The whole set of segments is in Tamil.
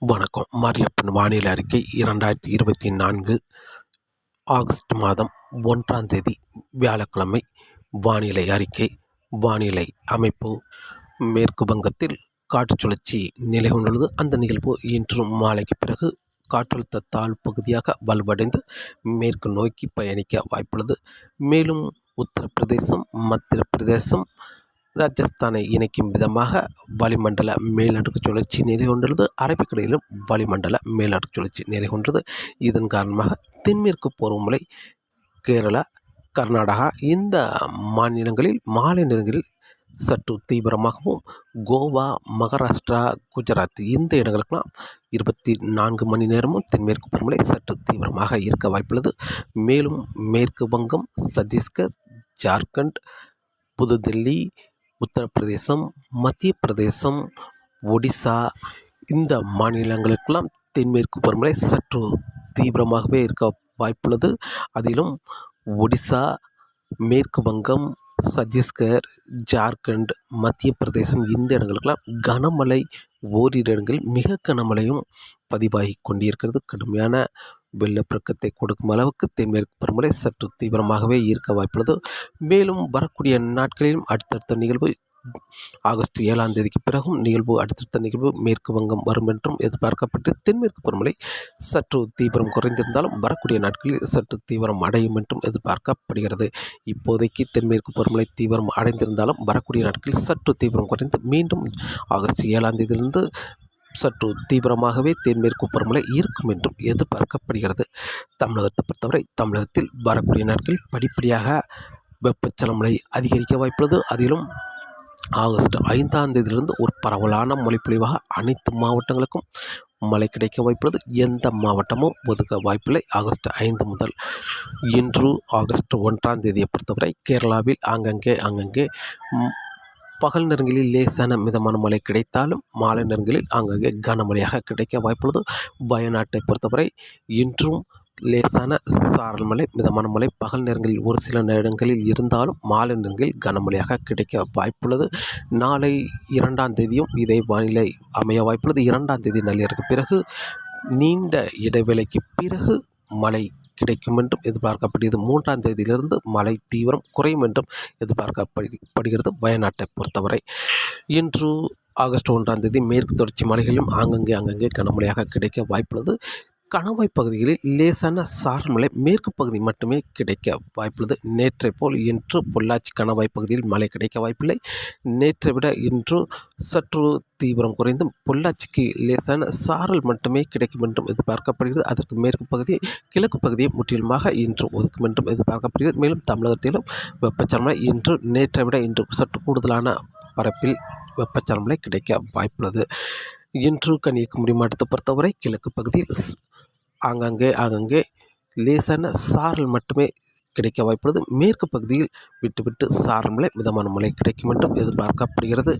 வணக்கம். மாரியப்பன் வானிலை அறிக்கை இரண்டாயிரத்தி இருபத்தி நான்கு ஆகஸ்ட் மாதம் ஒன்றாம் தேதி வியாழக்கிழமை. வானிலை அறிக்கை வானிலை அமைப்பு. மேற்கு வங்கத்தில் காற்று சுழற்சி நிலை கொண்டுள்ளது. அந்த நிகழ்வு இன்று மாலைக்கு பிறகு காற்றழுத்த தாழ் பகுதியாக வலுவடைந்து மேற்கு நோக்கி பயணிக்க வாய்ப்புள்ளது. மேலும் உத்தரப்பிரதேசம் மத்திய பிரதேசம் ராஜஸ்தானை இணைக்கும் விதமாக வளிமண்டல மேலடுக்கு சுழற்சி நிலை கொண்டுள்ளது அரபிக்கடலிலும் வளிமண்டல மேலடுக்கு சுழற்சி நிலை கொண்டது இதன் காரணமாக தென்மேற்கு பருவமழை கேரளா கர்நாடகா இந்த மாநிலங்களில் மாலை நேரங்களில் சற்று தீவிரமாகவும் கோவா மகாராஷ்டிரா குஜராத் இந்த இடங்களுக்கெல்லாம் இருபத்தி நான்கு மணி நேரமும் தென்மேற்கு பருவமழை சற்று தீவிரமாக இருக்க வாய்ப்புள்ளது. மேலும் மேற்கு வங்கம் சத்தீஸ்கர் ஜார்க்கண்ட் புதுதில்லி உத்தரப்பிரதேசம் மத்திய பிரதேசம் ஒடிசா இந்த மாநிலங்களுக்கெல்லாம் தென்மேற்கு பருவமழை சற்று தீவிரமாகவே இருக்க வாய்ப்புள்ளது. அதிலும் ஒடிசா மேற்கு வங்கம் சத்தீஸ்கர் ஜார்க்கண்ட் மத்திய பிரதேசம் இந்த இடங்களுக்கெல்லாம் கனமழை ஓரிரு இடங்களில் மிக கனமழையும் பதிவாகி கொண்டிருக்கிறது. கடுமையான வெள்ளப்பெருக்கத்தை கொடுக்கும் அளவுக்கு தென்மேற்கு பருவமழை சற்று தீவிரமாகவே இருக்க வாய்ப்புள்ளது. மேலும் வரக்கூடிய நாட்களிலும் அடுத்தடுத்த நிகழ்வு ஆகஸ்ட் ஏழாம் தேதிக்கு பிறகும் நிகழ்வு அடுத்தடுத்த நிகழ்வு மேற்கு வங்கம் வரும் என்றும் எதிர்பார்க்கப்பட்டு தென்மேற்கு பருவமழை சற்று தீவிரம் குறைந்திருந்தாலும் வரக்கூடிய நாட்களில் சற்று தீவிரம் அடையும் என்றும் எதிர்பார்க்கப்படுகிறது. இப்போதைக்கு தென்மேற்கு பருவமழை தீவிரம் அடைந்திருந்தாலும் வரக்கூடிய நாட்களில் சற்று தீவிரம் குறைந்து மீண்டும் ஆகஸ்ட் ஏழாம் தேதியிலிருந்து சற்று தீவிரமாகவே தென்மேற்கு பருவமழை இருக்கும் என்றும் எதிர்பார்க்கப்படுகிறது. தமிழகத்தை பொறுத்தவரை தமிழகத்தில் வரக்கூடிய நாட்களில் படிப்படியாக வெப்பச்சலமழை அதிகரிக்க வாய்ப்புள்ளது. அதிலும் ஆகஸ்ட் ஐந்தாம் தேதியிலிருந்து ஒரு பரவலான மொழிப்பொழிவாக அனைத்து மாவட்டங்களுக்கும் மழை கிடைக்க வாய்ப்புள்ளது. எந்த மாவட்டமும் ஒதுக்க வாய்ப்பில்லை. ஆகஸ்ட் ஐந்து முதல் இன்று ஆகஸ்ட் ஒன்றாம் தேதியை பொறுத்தவரை கேரளாவில் ஆங்கங்கே அங்கங்கே பகல் நேரங்களில் லேசான மிதமான மழை கிடைத்தாலும் மாலை நேரங்களில் ஆங்காங்கே கனமழையாக கிடைக்க வாய்ப்புள்ளது. வயநாட்டை பொறுத்தவரை இன்றும் லேசான சாரல் மழை மிதமான மழை பகல் நேரங்களில் ஒரு சில நேரங்களில் இருந்தாலும் மாலை நேரங்களில் கனமழையாக கிடைக்க வாய்ப்புள்ளது. நாளை இரண்டாம் தேதியும் இதே வானிலை அமைய வாய்ப்புள்ளது. இரண்டாம் தேதி நள்ளிரவுக்கு பிறகு நீண்ட இடைவேளைக்கு பிறகு மழை கிடைக்கும் என்றும் எதிர்பார்க்கப்படுகிறது. மூன்றாம் தேதியிலிருந்து மழை தீவிரம் குறையும் என்றும் எதிர்பார்க்கப்படுகிறது வயநாட்டை பொறுத்தவரை. இன்று ஆகஸ்ட் ஒன்றாம் தேதி மேற்கு தொடர்ச்சி மலைகளிலும் ஆங்கங்கே அங்கங்கே கனமழையாக கிடைக்க வாய்ப்புள்ளது. கணவாய் பகுதிகளில் லேசான சாரல் மழை மேற்கு பகுதி மட்டுமே கிடைக்க வாய்ப்புள்ளது. நேற்றை போல் இன்று பொள்ளாச்சி கணவாய் பகுதியில் மழை கிடைக்க வாய்ப்பில்லை. நேற்றை விட இன்று சற்று தீவிரம் குறைந்தும் பொள்ளாச்சிக்கு லேசான சாரல் மட்டுமே கிடைக்கும் என்றும் எதிர்பார்க்கப்படுகிறது. அதற்கு மேற்கு பகுதி கிழக்கு பகுதியை முற்றிலுமாக இன்று ஒதுக்கும் என்றும் எதிர்பார்க்கப்படுகிறது. மேலும் தமிழகத்திலும் வெப்பச்சலமலை இன்று நேற்றை விட இன்று சற்று கூடுதலான பரப்பில் வெப்பச்சலமலை கிடைக்க வாய்ப்புள்ளது. இன்று கன்னியாகுமரி மாவட்டத்தை பொறுத்தவரை கிழக்கு பகுதியில் ஆங்காங்கே ஆங்காங்கே லேசான சாரல் மட்டுமே கிடைக்க வாய்ப்புள்ளது. மேற்கு பகுதியில் விட்டு விட்டு சாரல் மழை மிதமான மழை கிடைக்கும் என்றும் எதிர்பார்க்கப்படுகிறது.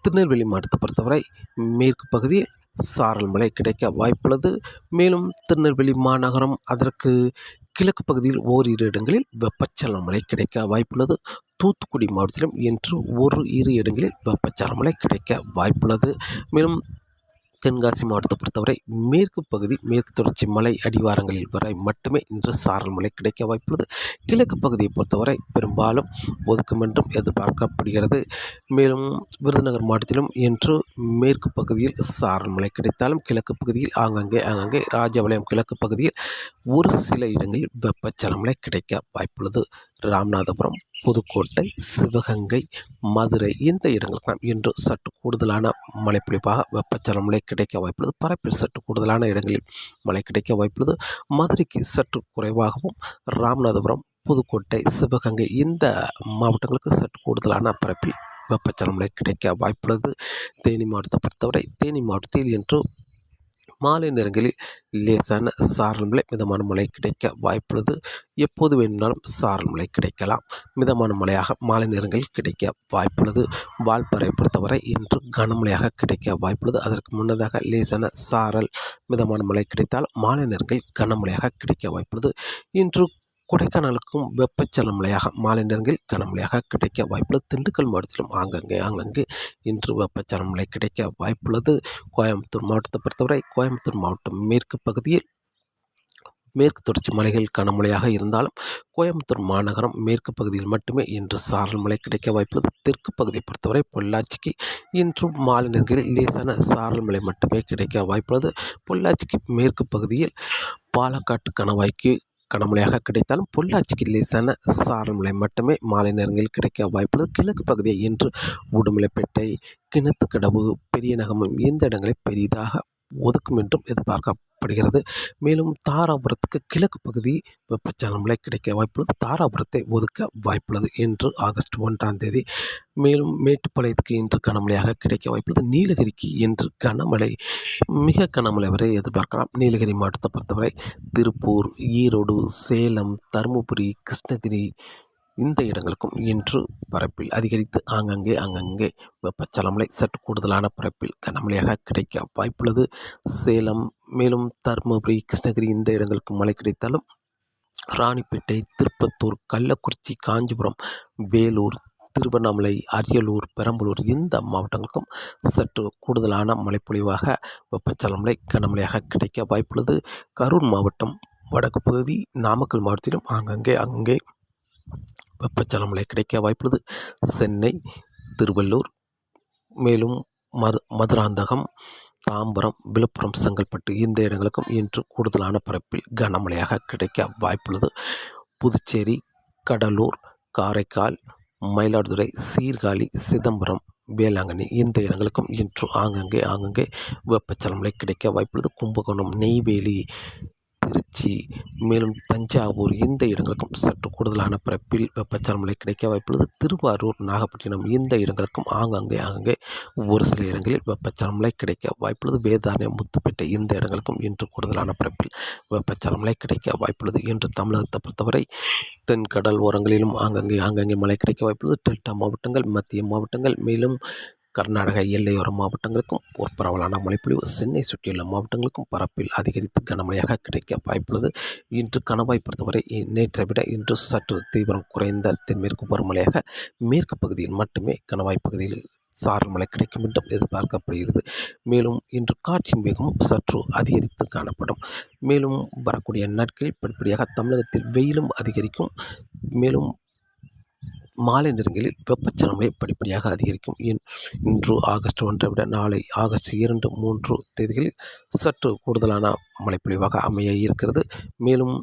திருநெல்வேலி மாவட்டத்தை பொறுத்தவரை மேற்கு பகுதியில் சாரல் மழை கிடைக்க வாய்ப்புள்ளது. மேலும் திருநெல்வேலி மாநகரம் அதற்கு கிழக்கு பகுதியில் ஓரிரு இடங்களில் வெப்பச்சலன மழை கிடைக்க வாய்ப்புள்ளது. தூத்துக்குடி மாவட்டத்திலும் இன்று ஒரு இரு இடங்களில் வெப்பச்சலன மழை கிடைக்க வாய்ப்புள்ளது. மேலும் தென்காசி மாவட்டத்தை பொறுத்தவரை மேற்கு பகுதி மேற்கு தொடர்ச்சி மலை அடிவாரங்களில் வரை மட்டுமே இன்று சாரல் மழை கிடைக்க வாய்ப்புள்ளது. கிழக்கு பகுதியை பொறுத்தவரை பெரும்பாலும் ஒதுக்கும் என்றும் எதிர்பார்க்கப்படுகிறது. மேலும் விருதுநகர் மாவட்டத்திலும் இன்று மேற்கு பகுதியில் சாரல் மழை கிடைத்தாலும் கிழக்கு பகுதியில் ஆங்காங்கே ஆங்காங்கே ராஜபாளையம் கிழக்கு பகுதியில் ஒரு சில இடங்களில் வெப்பச்சலமலை கிடைக்க வாய்ப்புள்ளது. ராமநாதபுரம் புதுக்கோட்டை சிவகங்கை மதுரை இந்த இடங்களுக்கெல்லாம் இன்று சற்று கூடுதலான மழைப்பொழிப்பாக வெப்பச்சலம் மழை கிடைக்க வாய்ப்புள்ளது. பரப்பில் சற்று கூடுதலான இடங்களில் மழை கிடைக்க வாய்ப்புள்ளது. மதுரைக்கு சற்று குறைவாகவும் ராமநாதபுரம் புதுக்கோட்டை சிவகங்கை இந்த மாவட்டங்களுக்கு சற்று கூடுதலான பரப்பில் வெப்பச்சலமழை கிடைக்க வாய்ப்புள்ளது. தேனி மாவட்டத்தை பொறுத்தவரை தேனி மாவட்டத்தில் இன்று மாலை நேரங்களில் லேசான சாரல் மழை மிதமான மழை கிடைக்க வாய்ப்புள்ளது. எப்போது வேணும்னாலும் சாரல் மழை கிடைக்கலாம். மிதமான மழையாக மாலை நேரங்களில் கிடைக்க வாய்ப்புள்ளது. வால்பாறை பொறுத்தவரை இன்று கனமழையாக கிடைக்க வாய்ப்புள்ளது. அதற்கு முன்னதாக லேசான சாரல் மிதமான மழை கிடைத்தால் மாலை நேரங்களில் கனமழையாக கிடைக்க வாய்ப்புள்ளது. இன்று கொடைக்கானலுக்கும் வெப்பச்சலம் மழையாக மாலை நேரங்களில் கனமழையாக கிடைக்க வாய்ப்புள்ளது. திண்டுக்கல் மாவட்டத்திலும் ஆங்கங்கே ஆங்கங்கே இன்று வெப்பச்சலம் மழை கிடைக்க வாய்ப்புள்ளது. கோயம்புத்தூர் மாவட்டத்தை பொறுத்தவரை கோயம்புத்தூர் மாவட்டம் மேற்கு பகுதியில் மேற்கு தொடர்ச்சி மலைகள் கனமழையாக இருந்தாலும் கோயம்புத்தூர் மாநகரம் மேற்கு பகுதியில் மட்டுமே இன்று சாரல் மழை கிடைக்க வாய்ப்புள்ளது. தெற்கு பகுதியை பொறுத்தவரை பொள்ளாச்சிக்கு இன்றும் மாலை நேரங்களில் லேசான சாரல் மழை மட்டுமே கிடைக்க வாய்ப்புள்ளது. பொள்ளாச்சிக்கு மேற்கு பகுதியில் பாலக்காட்டு கணவாய்க்கு கனமழையாக கிடைத்தாலும் பொள்ளாச்சிக்கு லேசான சாரல் மழை மட்டுமே மாலை நேரங்களில் கிடைக்க வாய்ப்புள்ளது. கிழக்கு பகுதியை இன்று உடுமலைப்பேட்டை கிணத்துக்கடவு பெரிய நகமும் இந்த இடங்களை பெரிதாக ஒதுக்கும் என்றும் எதிர்பார்க்கப்படுகிறது. மேலும் தாராபுரத்துக்கு கிழக்கு பகுதி வெப்பச்சலன மழை கிடைக்க வாய்ப்புள்ளது. தாராபுரத்தை ஒதுக்க வாய்ப்புள்ளது என்று ஆகஸ்ட் ஒன்றாம் தேதி மேலும் மேட்டுப்பாளையத்துக்கு இன்று கனமழையாக கிடைக்க வாய்ப்புள்ளது. நீலகிரிக்கு இன்று கனமழை மிக கனமழை வரை எதிர்பார்க்கலாம். நீலகிரி மாவட்டத்தை பொறுத்தவரை திருப்பூர் ஈரோடு சேலம் தருமபுரி கிருஷ்ணகிரி இந்த இடங்களுக்கும் இன்று பரப்பில் அதிகரித்து ஆங்கங்கே அங்கங்கே வெப்பச்சலமலை சற்று கூடுதலான பரப்பில் கனமழையாக கிடைக்க வாய்ப்புள்ளது. சேலம் மேலும் தருமபுரி கிருஷ்ணகிரி இந்த இடங்களுக்கு மழை கிடைத்தாலும் ராணிப்பேட்டை திருப்பத்தூர் கள்ளக்குறிச்சி காஞ்சிபுரம் வேலூர் திருவண்ணாமலை அரியலூர் பெரம்பலூர் இந்த மாவட்டங்களுக்கும் சற்று கூடுதலான மழைப்பொழிவாக வெப்பச்சலமலை கனமழையாக கிடைக்க வாய்ப்புள்ளது. கரூர் மாவட்டம் வடக்கு பகுதி நாமக்கல் மாவட்டத்திலும் ஆங்கங்கே அங்கே வெப்பச்சலன மழை கிடைக்க வாய்ப்புள்ளது. சென்னை திருவள்ளூர் மேலும் மது மதுராந்தகம் தாம்பரம் விழுப்புரம் செங்கல்பட்டு இந்த இடங்களுக்கும் இன்று கூடுதலான பரப்பில் கனமழையாக கிடைக்க வாய்ப்புள்ளது. புதுச்சேரி கடலூர் காரைக்கால் மயிலாடுதுறை சீர்காழி சிதம்பரம் வேளாங்கண்ணி இந்த இடங்களுக்கும் இன்று ஆங்கங்கே ஆங்கங்கே வெப்பச்சலமலை கிடைக்க வாய்ப்புள்ளது. கும்பகோணம் நெய்வேலி திருச்சி மேலும் தஞ்சாவூர் இந்த இடங்களுக்கும் சற்று கூடுதலான பிறப்பில் வெப்பச்சலன மழை கிடைக்க வாய்ப்புள்ளது. திருவாரூர் நாகப்பட்டினம் இந்த இடங்களுக்கும் ஆங்காங்கே ஆங்காங்கே ஒரு சில இடங்களில் வெப்பச்சலன மழை கிடைக்க வாய்ப்புள்ளது. வேதாரண்யம் முத்துப்பேட்டை இந்த இடங்களுக்கும் இன்று கூடுதலான பிறப்பில் வெப்பச்சலன மழை கிடைக்க வாய்ப்புள்ளது. என்று தமிழகத்தை பொறுத்தவரை தென் கடல் ஓரங்களிலும் ஆங்காங்கே ஆங்காங்கே மழை கிடைக்க வாய்ப்புள்ளது. டெல்டா மாவட்டங்கள் மத்திய மாவட்டங்கள் மேலும் கர்நாடக எல்லையோர மாவட்டங்களுக்கும் ஒரு பரவலான மழைப்பொழிவு சென்னை சுற்றியுள்ள மாவட்டங்களுக்கும் பரப்பில் அதிகரித்து கனமழையாக கிடைக்க வாய்ப்புள்ளது. இன்று கணவாய் பொறுத்தவரை நேற்றை விட இன்று சற்று தீவிரம் குறைந்த தென்மேற்கு பருவமழையாக மேற்கு பகுதியில் மட்டுமே கணவாய் பகுதியில் சாரல் மழை கிடைக்கும் என்றும் எதிர்பார்க்கப்படுகிறது. மேலும் இன்று காற்றின் வேகம் சற்று அதிகரித்து காணப்படும். மேலும் வரக்கூடிய நாட்களில் படிப்படியாக தமிழகத்தில் வெயிலும் அதிகரிக்கும். மேலும் மாலை நேரங்களில் வெப்பச்சலமை படிப்படியாக அதிகரிக்கும். இன்று ஆகஸ்ட் ஒன்றை விட நாளை ஆகஸ்ட் இரண்டு மூன்று தேதிகளில் சற்று கூடுதலான மழைப்பொழிவாக அமைய இருக்கிறது மேலும்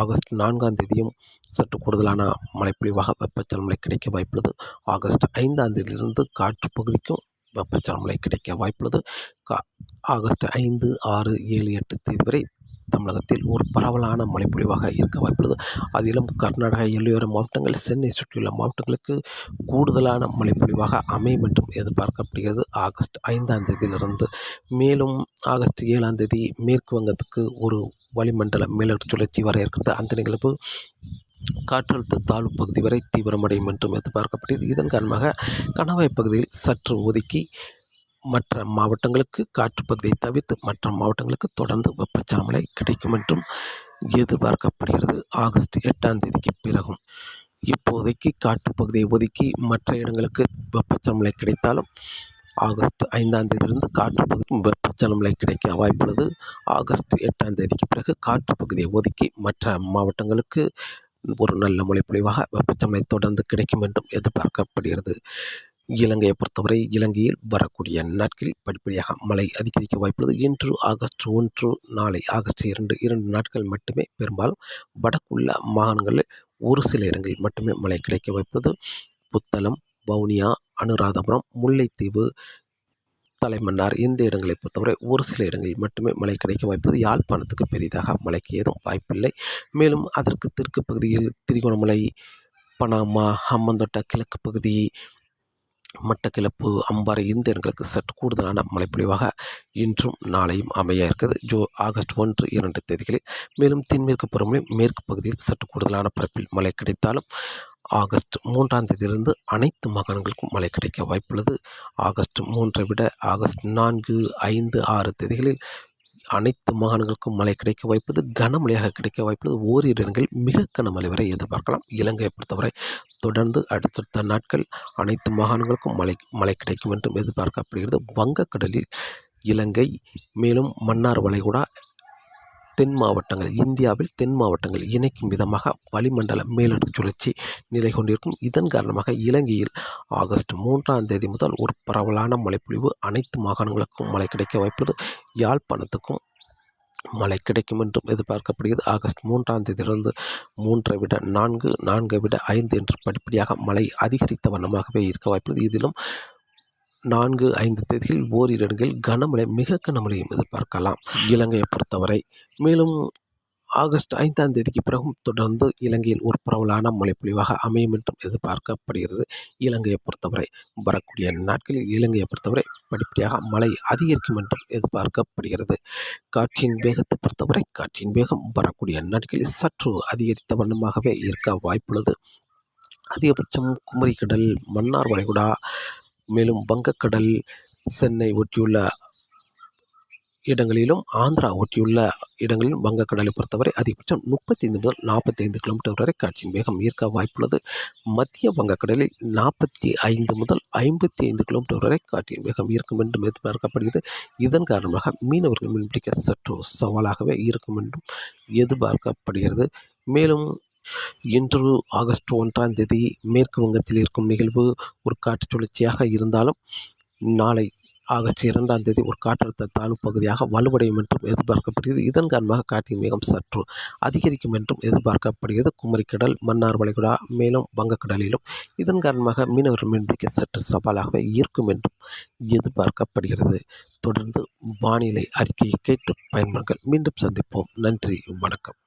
ஆகஸ்ட் நான்காம் தேதியும் சற்று கூடுதலான மழைப்பொழிவாக வெப்பச்சலமலை கிடைக்க வாய்ப்புள்ளது. ஆகஸ்ட் ஐந்தாம் தேதியிலிருந்து காற்று பகுதிக்கும் வெப்பச்சலமலை கிடைக்க வாய்ப்புள்ளது. கா ஆகஸ்ட் ஐந்து ஆறு ஏழு எட்டு தேதி வரை தமிழகத்தில் ஒரு பரவலான மழைப்பொழிவாக இருக்க வாய்ப்புள்ளது. அதிலும் கர்நாடகா எல்லையோர மாவட்டங்கள் சென்னை சுற்றியுள்ள மாவட்டங்களுக்கு கூடுதலான மழைப்பொழிவாக அமையும் என்றும் எதிர்பார்க்கப்படுகிறது. ஆகஸ்ட் ஐந்தாம் தேதியிலிருந்து மேலும் ஆகஸ்ட் ஏழாம் தேதி மேற்கு வங்கத்துக்கு ஒரு வளிமண்டல மேலடுக்கு சுழற்சி வர இருக்கிறது. அந்த நிகழ்வு காற்றழுத்த தாழ்வு பகுதி வரை தீவிரமடையும் என்றும் எதிர்பார்க்கப்படுகிறது. இதன் காரணமாக கணவாய் பகுதியில் சற்று ஒதுக்கி மற்ற மாவட்டங்களுக்கு காற்றுப்பகுதியை தவிர்த்து மற்ற மாவட்டங்களுக்கு தொடர்ந்து வெப்பச்சலமலை கிடைக்கும் என்றும் எதிர்பார்க்கப்படுகிறது. ஆகஸ்ட் எட்டாம் தேதிக்கு பிறகும் இப்போதைக்கு காற்றுப்பகுதியை ஒதுக்கி மற்ற இடங்களுக்கு வெப்பச்சலமலை கிடைத்தாலும் ஆகஸ்ட் ஐந்தாம் தேதியிலிருந்து காற்றுப்பகுதி வெப்பச்சலமலை கிடைக்க வாய்ப்புள்ளது. ஆகஸ்ட் எட்டாம் தேதிக்கு பிறகு காற்றுப்பகுதியை ஒதுக்கி மற்ற மாவட்டங்களுக்கு ஒரு நல்ல மொழிப்பொழிவாக பொழிவாக தொடர்ந்து கிடைக்கும் என்றும் எதிர்பார்க்கப்படுகிறது. இலங்கையை பொறுத்தவரை இலங்கையில் வரக்கூடிய நாட்களில் படிப்படியாக மழை அதிகரிக்க வாய்ப்புள்ளது. இன்று ஆகஸ்ட் ஒன்று நாளை ஆகஸ்ட் இரண்டு இரண்டு நாட்கள் மட்டுமே பெரும்பாலும் வடக்குள்ள மாகாணங்களில் ஒரு சில இடங்களில் மட்டுமே மழை கிடைக்க வாய்ப்புள்ளது. புத்தளம் வவுனியா அனுராதபுரம் முல்லைத்தீவு தலைமன்னார் இந்த இடங்களை பொறுத்தவரை ஒரு சில இடங்களில் மட்டுமே மழை கிடைக்க வாய்ப்புள்ளது. யாழ்ப்பாணத்துக்கு பெரிதாக மழைக்கு ஏதும் வாய்ப்பில்லை. மேலும் அதற்கு தெற்கு பகுதியில் திரிகோணமலை பனாமா ஹம்மந்தோட்டா கிழக்கு பகுதி மட்டக்கிளப்பு அம்பாறை இந்த இடங்களுக்கு சற்று கூடுதலான மழைப்பொழிவாக இன்றும் நாளையும் அமைய இருக்கிறது. ஜோ ஆகஸ்ட் ஒன்று இரண்டு தேதிகளில் மேலும் தென்மேற்கு பருவமழை மேற்கு பகுதியில் சற்று கூடுதலான பரப்பில் மழை கிடைத்தாலும் ஆகஸ்ட் மூன்றாம் தேதியிலிருந்து அனைத்து மாகாணங்களுக்கும் மழை கிடைக்க வாய்ப்புள்ளது. ஆகஸ்ட் மூன்றை விட ஆகஸ்ட் நான்கு ஐந்து ஆறு தேதிகளில் அனைத்து மாகாணங்களுக்கும் மழை கிடைக்க வாய்ப்பது கனமழையாக கிடைக்க வாய்ப்பது ஓரிரு இடங்களில் மிக கனமழை வரை எதிர்பார்க்கலாம். இலங்கையை பொறுத்தவரை தொடர்ந்து அடுத்தடுத்த நாட்கள் அனைத்து மாகாணங்களுக்கும் மழை மழை கிடைக்கும் என்றும் எதிர்பார்க்கப்படுகிறது. வங்கக்கடலில் இலங்கை மேலும் மன்னார் வளைகுடா தென் மாவட்டங்கள் இந்தியாவில் தென் மாவட்டங்கள் இணைக்கும் விதமாக வளிமண்டல மேலடுக்கு சுழற்சி நிலை கொண்டிருக்கும். இதன் காரணமாக இலங்கையில் ஆகஸ்ட் மூன்றாம் தேதி முதல் ஒரு பரவலான மழைப்பொழிவு அனைத்து மாகாணங்களுக்கும் மழை கிடைக்க வாய்ப்புள்ளது. யாழ்ப்பாணத்துக்கும் மழை கிடைக்கும் என்றும் எதிர்பார்க்கப்படுகிறது. ஆகஸ்ட் மூன்றாம் தேதியிலிருந்து மூன்றை விட நான்கு நான்கை விட ஐந்து என்று படிப்படியாக மழை அதிகரித்த வண்ணமாகவே இருக்க வாய்ப்புள்ளது. இதிலும் நான்கு ஐந்து தேதியில் ஓரிரு இடங்களில் கனமழை மிக கனமழையும் எதிர்பார்க்கலாம். இலங்கையை பொறுத்தவரை. மேலும் ஆகஸ்ட் ஐந்தாம் தேதிக்கு பிறகும் தொடர்ந்து இலங்கையில் ஒரு பரவலான மழைப்பொழிவாக அமையும் என்றும் எதிர்பார்க்கப்படுகிறது. இலங்கையை பொறுத்தவரை. வரக்கூடிய நாட்களில் இலங்கையை பொறுத்தவரை படிப்படியாக மழை அதிகரிக்கும் என்றும் எதிர்பார்க்கப்படுகிறது. காற்றின் வேகத்தை பொறுத்தவரை காற்றின் வேகம் வரக்கூடிய நாட்களில் சற்று அதிகரித்த வண்ணமாகவே இருக்க வாய்ப்புள்ளது. அதிகபட்சம் குமரிக்கடல் மன்னார் வளைகுடா மேலும் வங்கக்கடல் சென்னை ஒட்டியுள்ள இடங்களிலும் ஆந்திரா ஒட்டியுள்ள இடங்களிலும் வங்கக்கடலை பொறுத்தவரை அதிகபட்சம் முப்பத்தைந்து முதல் நாற்பத்தைந்து கிலோமீட்டர் வரை காற்றின் வேகம் ஈர்க்க வாய்ப்புள்ளது. மத்திய வங்கக்கடலில் நாற்பத்தி ஐந்து முதல் ஐம்பத்தி ஐந்து கிலோமீட்டர் வரை காற்றின் வேகம் இருக்கும் என்றும் எதிர்பார்க்கப்படுகிறது. இதன் காரணமாக மீனவர்கள் மீன்பிடிக்க சற்று சவாலாகவே இருக்கும் என்றும் எதிர்பார்க்கப்படுகிறது. மேலும் இன்று ஆகஸ்ட் ஒன்றாம் தேதி மேற்கு வங்கத்தில் இருக்கும் நிகழ்வு ஒரு காற்று சுழற்சியாக இருந்தாலும் நாளை ஆகஸ்ட் இரண்டாம் தேதி ஒரு காற்றழுத்த தாழ்வு பகுதியாக வலுவடையும் என்றும் எதிர்பார்க்கப்படுகிறது. இதன் காரணமாக காற்றின் வேகம் சற்று அதிகரிக்கும் என்றும் எதிர்பார்க்கப்படுகிறது. குமரிக்கடல் மன்னார் வளைகுடா மேலும் வங்கக்கடலிலும் இதன் காரணமாக மீனவர்கள் மீன்பிடிக்க சற்று சவாலாகவே இருக்கும் என்றும் எதிர்பார்க்கப்படுகிறது. தொடர்ந்து வானிலை அறிக்கையை கேட்டு பயன்பெறுங்கள். மீண்டும் சந்திப்போம். நன்றி வணக்கம்.